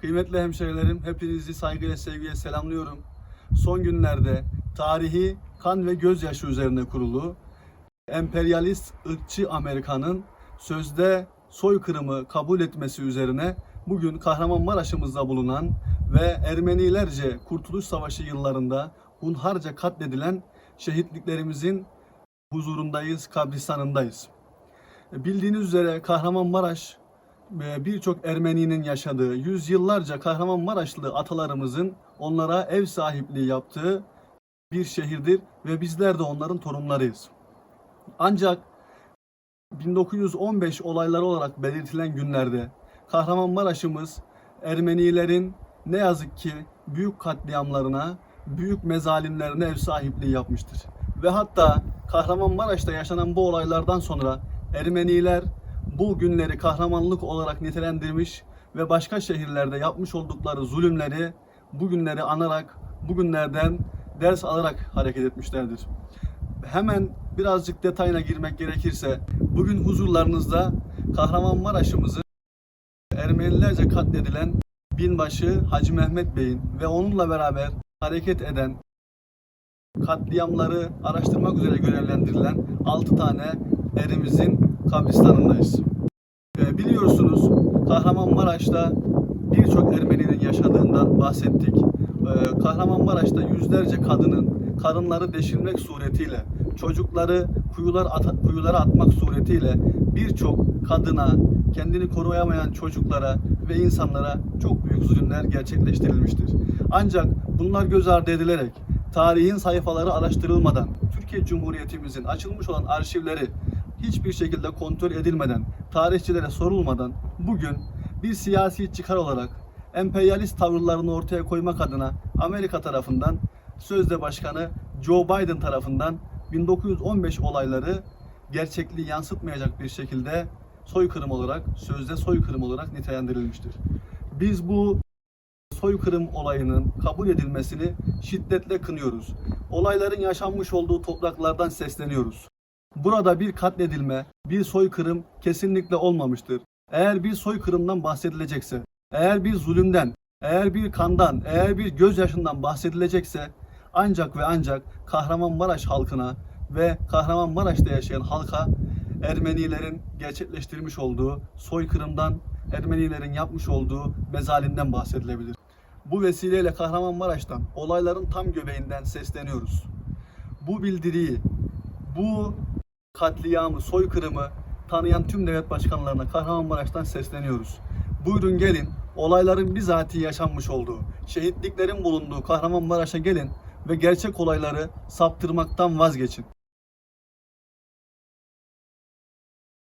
Kıymetli hemşehrilerim, hepinizi saygıyla sevgiyle selamlıyorum. Son günlerde tarihi kan ve gözyaşı üzerine kurulu emperyalist ırkçı Amerika'nın sözde soykırımı kabul etmesi üzerine bugün Kahramanmaraş'ımızda bulunan ve Ermenilerce Kurtuluş Savaşı yıllarında hunharca katledilen şehitliklerimizin huzurundayız, kabristanındayız. Bildiğiniz üzere Kahramanmaraş birçok Ermeninin yaşadığı, yüzyıllarca Kahramanmaraşlı atalarımızın onlara ev sahipliği yaptığı bir şehirdir ve bizler de onların torunlarıyız. Ancak 1915 olayları olarak belirtilen günlerde Kahramanmaraş'ımız Ermenilerin ne yazık ki büyük katliamlarına, büyük mezalimlerine ev sahipliği yapmıştır. Ve hatta Kahramanmaraş'ta yaşanan bu olaylardan sonra Ermeniler bu günleri kahramanlık olarak nitelendirmiş ve başka şehirlerde yapmış oldukları zulümleri bugünleri anarak, bugünlerden ders alarak hareket etmişlerdir. Hemen birazcık detayına girmek gerekirse, bugün huzurlarınızda Kahramanmaraş'ımızı Ermenilerce katledilen binbaşı Hacı Mehmet Bey'in ve onunla beraber hareket eden katliamları araştırmak üzere görevlendirilen 6 tane erimizin kabristanındayız. Ee, biliyorsunuz Kahramanmaraş'ta birçok Ermeninin yaşadığından bahsettik. Ee, Kahramanmaraş'ta yüzlerce kadının karınları deşilmek suretiyle, çocukları kuyular ata- kuyulara atmak suretiyle birçok kadına, kendini koruyamayan çocuklara ve insanlara çok büyük zulümler gerçekleştirilmiştir. Ancak bunlar göz ardı edilerek tarihin sayfaları araştırılmadan, Türkiye Cumhuriyetimizin açılmış olan arşivleri hiçbir şekilde kontrol edilmeden, tarihçilere sorulmadan bugün bir siyasi çıkar olarak emperyalist tavırlarını ortaya koymak adına Amerika tarafından sözde başkanı Joe Biden tarafından 1915 olayları gerçekliği yansıtmayacak bir şekilde soykırım olarak, sözde soykırım olarak nitelendirilmiştir. Biz bu soykırım olayının kabul edilmesini şiddetle kınıyoruz. Olayların yaşanmış olduğu topraklardan sesleniyoruz. Burada bir katledilme, bir soykırım kesinlikle olmamıştır. Eğer bir soykırımdan bahsedilecekse, eğer bir zulümden, eğer bir kandan, eğer bir gözyaşından bahsedilecekse ancak ve ancak Kahramanmaraş halkına ve Kahramanmaraş'ta yaşayan halka Ermenilerin gerçekleştirmiş olduğu soykırımdan, Ermenilerin yapmış olduğu mezalimden bahsedilebilir. Bu vesileyle Kahramanmaraş'tan, olayların tam göbeğinden sesleniyoruz. Bu bildiriyi, bu katliamı, soykırımı tanıyan tüm devlet başkanlarına Kahramanmaraş'tan sesleniyoruz. Buyurun gelin, olayların bizatihi yaşanmış olduğu, şehitliklerin bulunduğu Kahramanmaraş'a gelin ve gerçek olayları saptırmaktan vazgeçin.